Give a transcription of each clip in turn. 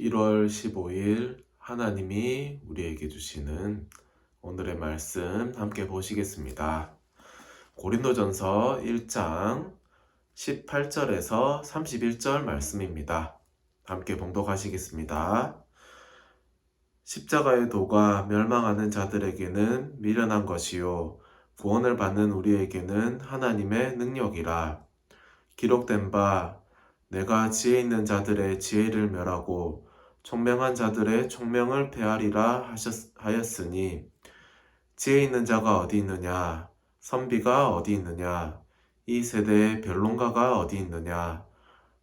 1월 15일 하나님이 우리에게 주시는 오늘의 말씀 함께 보시겠습니다. 고린도전서 1장 18절에서 31절 말씀입니다. 함께 봉독하시겠습니다. 십자가의 도가 멸망하는 자들에게는 미련한 것이요 구원을 받는 우리에게는 하나님의 능력이라 기록된 바 내가 지혜 있는 자들의 지혜를 멸하고 총명한 자들의 총명을 폐하리라 하셨, 하였으니 지혜 있는 자가 어디 있느냐? 선비가 어디 있느냐? 이 세대의 변론가가 어디 있느냐?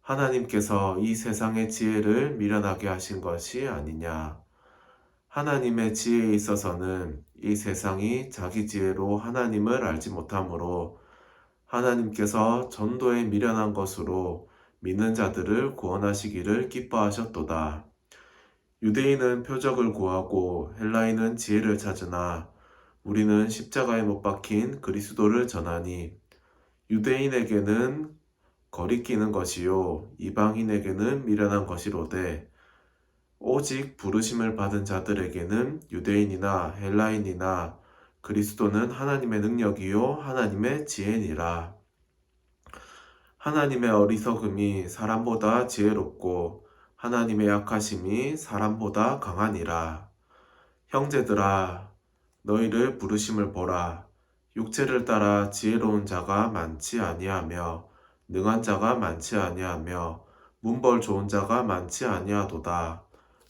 하나님께서 이 세상의 지혜를 미련하게 하신 것이 아니냐? 하나님의 지혜에 있어서는 이 세상이 자기 지혜로 하나님을 알지 못하므로 하나님께서 전도에 미련한 것으로 믿는 자들을 구원하시기를 기뻐하셨도다. 유대인은 표적을 구하고 헬라인은 지혜를 찾으나 우리는 십자가에 못 박힌 그리스도를 전하니 유대인에게는 거리끼는 것이요 이방인에게는 미련한 것이로되 오직 부르심을 받은 자들에게는 유대인이나 헬라인이나 그리스도는 하나님의 능력이요 하나님의 지혜니라. 하나님의 어리석음이 사람보다 지혜롭고 하나님의 약하심이 사람보다 강하니라. 형제들아 너희를 부르심을 보라. 육체를 따라 지혜로운 자가 많지 아니하며 능한 자가 많지 아니하며 문벌 좋은 자가 많지 아니하도다.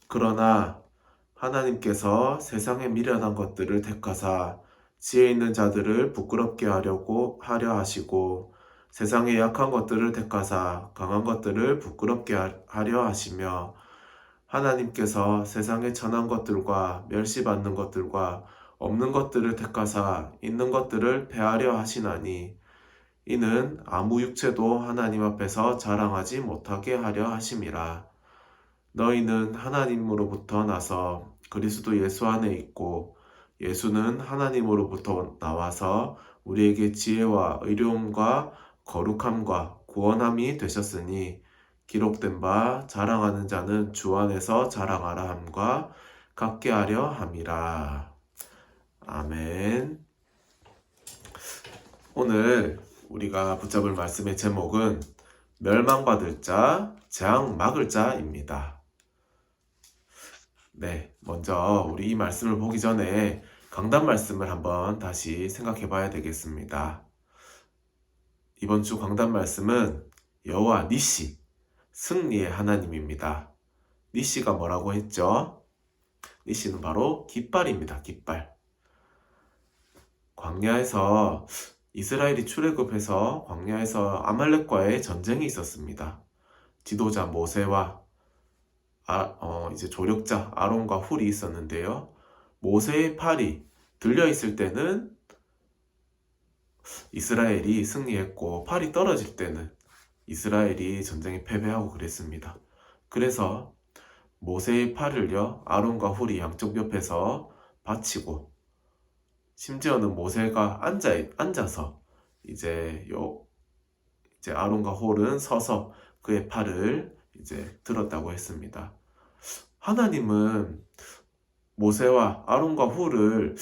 그러나 하나님께서 세상에 미련한 것들을 택하사 지혜 있는 자들을 부끄럽게 하려고 하려 하시고 세상에 약한 것들을 택하사 강한 것들을 부끄럽게 하려 하시며 하나님께서 세상에 천한 것들과 멸시받는 것들과 없는 것들을 택하사 있는 것들을 폐하려 하시나니 이는 아무 육체도 하나님 앞에서 자랑하지 못하게 하려 하심이라. 너희는 하나님으로부터 나서 그리스도 예수 안에 있고 예수는 하나님으로부터 나와서 우리에게 지혜와 의로움과 거룩함과 구원함이 되셨으니 기록된 바 자랑하는 자는 주 안에서 자랑하라 함과 같게 하려 함이라. 아멘. 오늘 우리가 붙잡을 말씀의 제목은 멸망받을 자, 재앙 막을 자입니다. 네, 먼저 우리 이 말씀을 보기 전에 강단 말씀을 한번 다시 생각해 봐야 되겠습니다. 이번 주 강단 말씀은 여호와 니시 승리의 하나님입니다. 니시가 뭐라고 했죠? 니시는 바로 깃발입니다. 깃발. 광야에서 이스라엘이 출애굽해서 광야에서 아말렉과의 전쟁이 있었습니다. 지도자 모세와 아, 어, 이제 조력자 아론과 훌이 있었는데요. 모세의 팔이 들려 있을 때는 이스라엘이 승리했고 팔이 떨어질 때는 이스라엘이 전쟁에 패배하고 그랬습니다. 그래서 모세의 팔을요 아론과 훌이 양쪽 옆에서 받치고 심지어는 모세가 앉아 앉아서 이제 요 이제 아론과 홀은 서서 그의 팔을 이제 들었다고 했습니다. 하나님은 모세와 아론과 훌을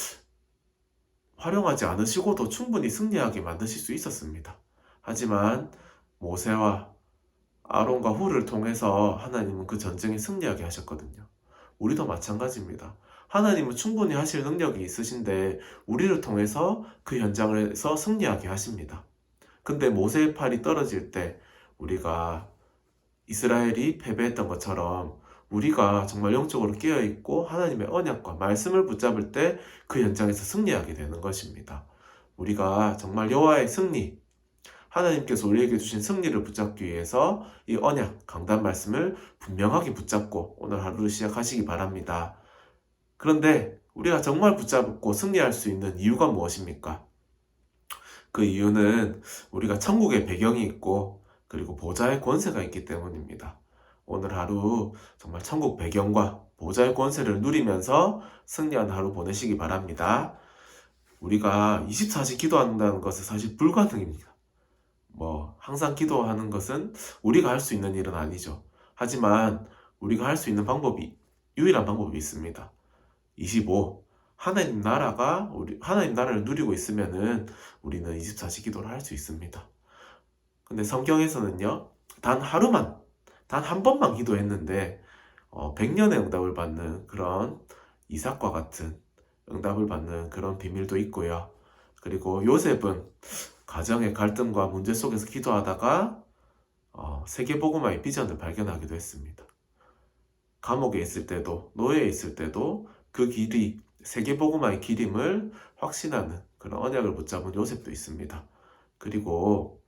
활용하지 않으시고도 충분히 승리하게 만드실 수 있었습니다. 하지만 모세와 아론과 훌을 통해서 하나님은 그 전쟁에 승리하게 하셨거든요. 우리도 마찬가지입니다. 하나님은 충분히 하실 능력이 있으신데 우리를 통해서 그 현장에서 승리하게 하십니다. 근데 모세의 팔이 떨어질 때 우리가 이스라엘이 패배했던 것처럼 우리가 정말 영적으로 깨어있고 하나님의 언약과 말씀을 붙잡을 때 그 현장에서 승리하게 되는 것입니다. 우리가 정말 여호와의 승리, 하나님께서 우리에게 주신 승리를 붙잡기 위해서 이 언약, 강단 말씀을 분명하게 붙잡고 오늘 하루를 시작하시기 바랍니다. 그런데 우리가 정말 붙잡고 승리할 수 있는 이유가 무엇입니까? 그 이유는 우리가 천국의 배경이 있고 그리고 보좌의 권세가 있기 때문입니다. 오늘 하루 정말 천국 배경과 보좌의 권세를 누리면서 승리한 하루 보내시기 바랍니다. 우리가 24시 기도한다는 것은 사실 불가능입니다. 뭐, 항상 기도하는 것은 우리가 할 수 있는 일은 아니죠. 하지만 우리가 할 수 있는 방법이 유일한 방법이 있습니다. 25. 하나님 나라가 우리 하나님 나라를 누리고 있으면은 우리는 24시 기도를 할 수 있습니다. 근데 성경에서는요. 단 하루만 단 한 번만 기도했는데 어, 100년의 응답을 받는 그런 이삭과 같은 응답을 받는 그런 비밀도 있고요. 그리고 요셉은 가정의 갈등과 문제 속에서 기도하다가 어, 세계복음화의 비전을 발견하기도 했습니다. 감옥에 있을 때도 노예에 있을 때도 그 길이 세계복음화의 길임을 확신하는 그런 언약을 붙잡은 요셉도 있습니다. 그리고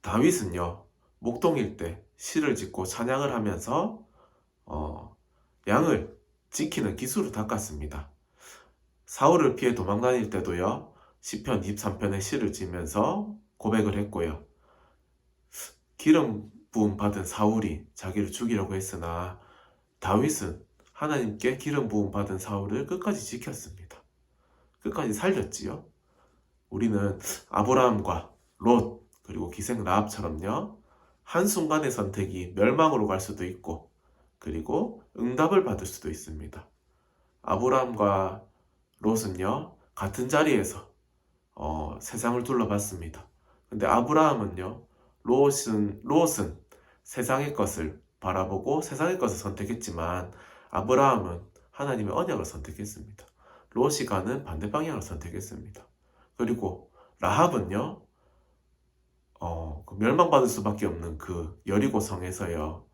다윗은요 목동일 때 시를 짓고 찬양을 하면서 어, 양을 지키는 기술을 닦았습니다. 사울을 피해 도망 다닐 때도요 시편 23편의 시를 지면서 고백을 했고요. 기름 부음 받은 사울이 자기를 죽이려고 했으나 다윗은 하나님께 기름 부음 받은 사울을 끝까지 지켰습니다. 끝까지 살렸지요. 우리는 아브라함과 롯 그리고 기생 라합처럼요. 한순간의 선택이 멸망으로 갈 수도 있고 그리고 응답을 받을 수도 있습니다. 아브라함과 롯은요. 같은 자리에서 어, 세상을 둘러봤습니다. 근데 아브라함은요. 롯은 롯은 세상의 것을 바라보고 세상의 것을 선택했지만 아브라함은 하나님의 언약을 선택했습니다. 롯이 가는 반대 방향을 선택했습니다. 그리고 라합은요, 어, 그 멸망받을 수밖에 없는 그 여리고 성에서요,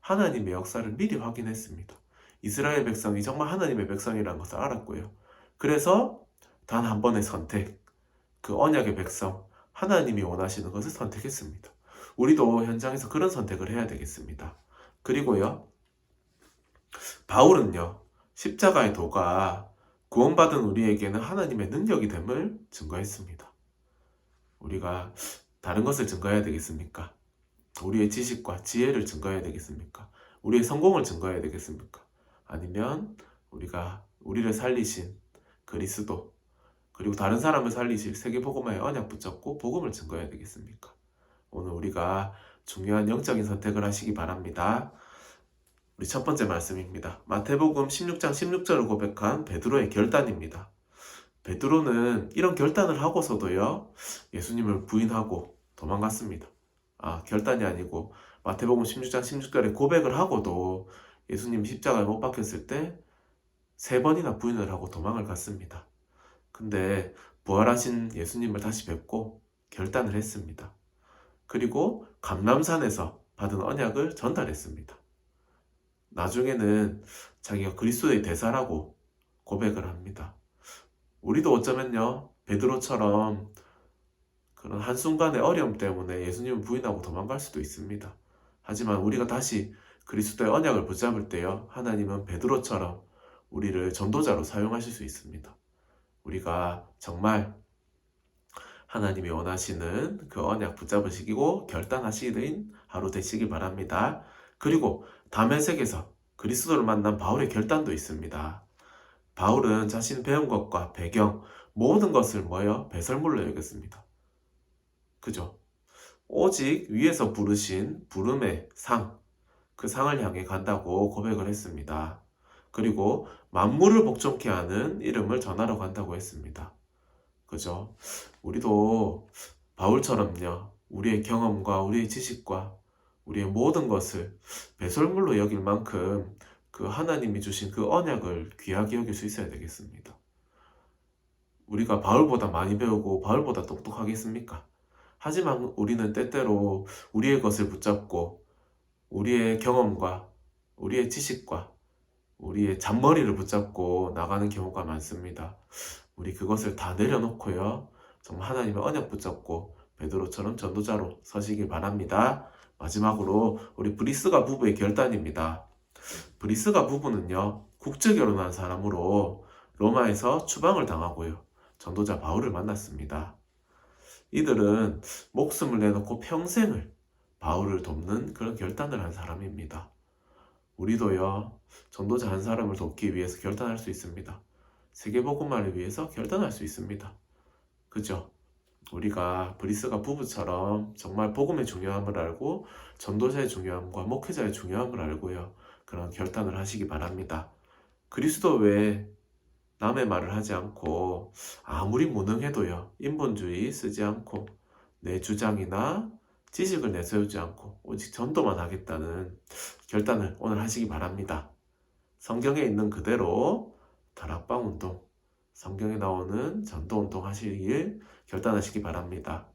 하나님의 역사를 미리 확인했습니다. 이스라엘 백성이 정말 하나님의 백성이라는 것을 알았고요. 그래서 단 한 번의 선택, 그 언약의 백성, 하나님이 원하시는 것을 선택했습니다. 우리도 현장에서 그런 선택을 해야 되겠습니다. 그리고요, 바울은요, 십자가의 도가 구원받은 우리에게는 하나님의 능력이 됨을 증거했습니다. 우리가 다른 것을 증거해야 되겠습니까? 우리의 지식과 지혜를 증거해야 되겠습니까? 우리의 성공을 증거해야 되겠습니까? 아니면 우리가 우리를 살리신 그리스도 그리고 다른 사람을 살리실 세계복음화의 언약 붙잡고 복음을 증거해야 되겠습니까? 오늘 우리가 중요한 영적인 선택을 하시기 바랍니다. 우리 첫 번째 말씀입니다. 마태복음 16장 16절을 고백한 베드로의 결단입니다. 베드로는 이런 결단을 하고서도요, 예수님을 부인하고 도망갔습니다. 아, 결단이 아니고 마태복음 16장 16절에 고백을 하고도 예수님 십자가에 못 박혔을 때 세 번이나 부인을 하고 도망을 갔습니다. 근데 부활하신 예수님을 다시 뵙고 결단을 했습니다. 그리고 감남산에서 받은 언약을 전달했습니다. 나중에는 자기가 그리스도의 대사라고 고백을 합니다. 우리도 어쩌면요, 베드로처럼 그런 한순간의 어려움 때문에 예수님을 부인하고 도망갈 수도 있습니다. 하지만 우리가 다시 그리스도의 언약을 붙잡을 때요, 하나님은 베드로처럼 우리를 전도자로 사용하실 수 있습니다. 우리가 정말 하나님이 원하시는 그 언약 붙잡으시고 결단하시는 하루 되시길 바랍니다. 그리고 다메섹에서 그리스도를 만난 바울의 결단도 있습니다. 바울은 자신 배운 것과 배경 모든 것을 뭐여 배설물로 여겼습니다. 그죠? 오직 위에서 부르신 부름의 상, 그 상을 향해 간다고 고백을 했습니다. 그리고 만물을 복종케 하는 이름을 전하러 간다고 했습니다. 그죠? 우리도 바울처럼요, 우리의 경험과 우리의 지식과 우리의 모든 것을 배설물로 여길 만큼 그 하나님이 주신 그 언약을 귀하게 여길 수 있어야 되겠습니다. 우리가 바울보다 많이 배우고 바울보다 똑똑하겠습니까? 하지만 우리는 때때로 우리의 것을 붙잡고 우리의 경험과 우리의 지식과 우리의 잔머리를 붙잡고 나가는 경우가 많습니다. 우리 그것을 다 내려놓고요. 정말 하나님의 언약 붙잡고 베드로처럼 전도자로 서시길 바랍니다. 마지막으로 우리 브리스가 부부의 결단입니다. 브리스가 부부는요. 국제 결혼한 사람으로 로마에서 추방을 당하고요. 전도자 바울을 만났습니다. 이들은 목숨을 내놓고 평생을 바울을 돕는 그런 결단을 한 사람입니다. 우리도요, 전도자 한 사람을 돕기 위해서 결단할 수 있습니다. 세계복음화를 위해서 결단할 수 있습니다. 그죠? 우리가 브리스가 부부처럼 정말 복음의 중요함을 알고 전도자의 중요함과 목회자의 중요함을 알고요. 그런 결단을 하시기 바랍니다. 그리스도 외에 남의 말을 하지 않고 아무리 무능해도요. 인본주의 쓰지 않고 내 주장이나 지식을 내세우지 않고 오직 전도만 하겠다는 결단을 오늘 하시기 바랍니다. 성경에 있는 그대로 다락방 운동, 성경에 나오는 전도 운동 하시길 결단하시기 바랍니다.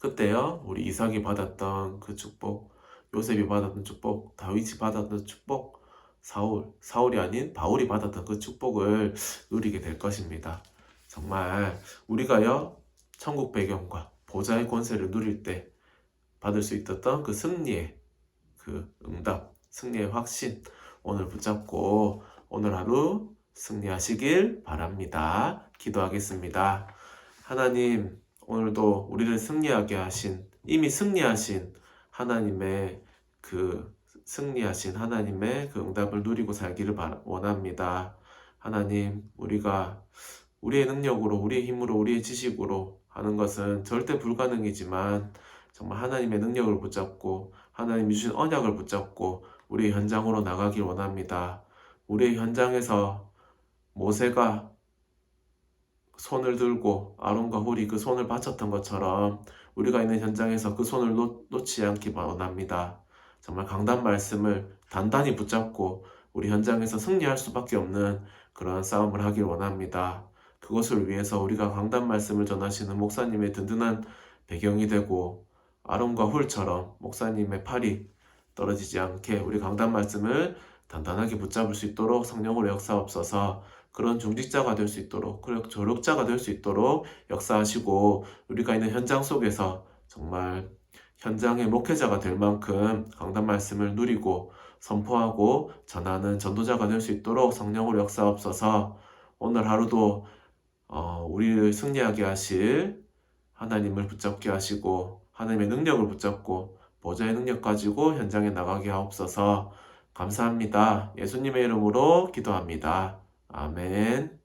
그때요, 우리 이삭이 받았던 그 축복, 요셉이 받았던 축복, 다윗이 받았던 축복, 사울, 사울이 아닌 바울이 받았던 그 축복을 누리게 될 것입니다. 정말 우리가요, 천국 배경과 보좌의 권세를 누릴 때 받을 수 있었던 그 승리의 그 응답, 승리의 확신, 오늘 붙잡고 오늘 하루 승리하시길 바랍니다. 기도하겠습니다. 하나님, 오늘도 우리를 승리하게 하신, 이미 승리하신 하나님의 그 승리하신 하나님의 그 응답을 누리고 살기를 바- 원합니다. 하나님, 우리가 우리의 능력으로, 우리의 힘으로, 우리의 지식으로 하는 것은 절대 불가능이지만 정말 하나님의 능력을 붙잡고 하나님이 주신 언약을 붙잡고 우리 현장으로 나가길 원합니다. 우리 현장에서 모세가 손을 들고 아론과 홀이 그 손을 바쳤던 것처럼 우리가 있는 현장에서 그 손을 놓, 놓지 않기 원합니다. 정말 강단 말씀을 단단히 붙잡고 우리 현장에서 승리할 수밖에 없는 그러한 싸움을 하길 원합니다. 그것을 위해서 우리가 강단 말씀을 전하시는 목사님의 든든한 배경이 되고 아론과 홀처럼 목사님의 팔이 떨어지지 않게 우리 강단 말씀을 단단하게 붙잡을 수 있도록 성령으로 역사옵소서 그런 중직자가 될 수 있도록 그리고 조력자가 될 수 있도록 역사하시고 우리가 있는 현장 속에서 정말 현장의 목회자가 될 만큼 강단 말씀을 누리고 선포하고 전하는 전도자가 될 수 있도록 성령으로 역사옵소서 오늘 하루도 어, 우리를 승리하게 하실 하나님을 붙잡게 하시고 하나님의 능력을 붙잡고 보좌의 능력 가지고 현장에 나가게 하옵소서 감사합니다. 예수님의 이름으로 기도합니다. 아멘.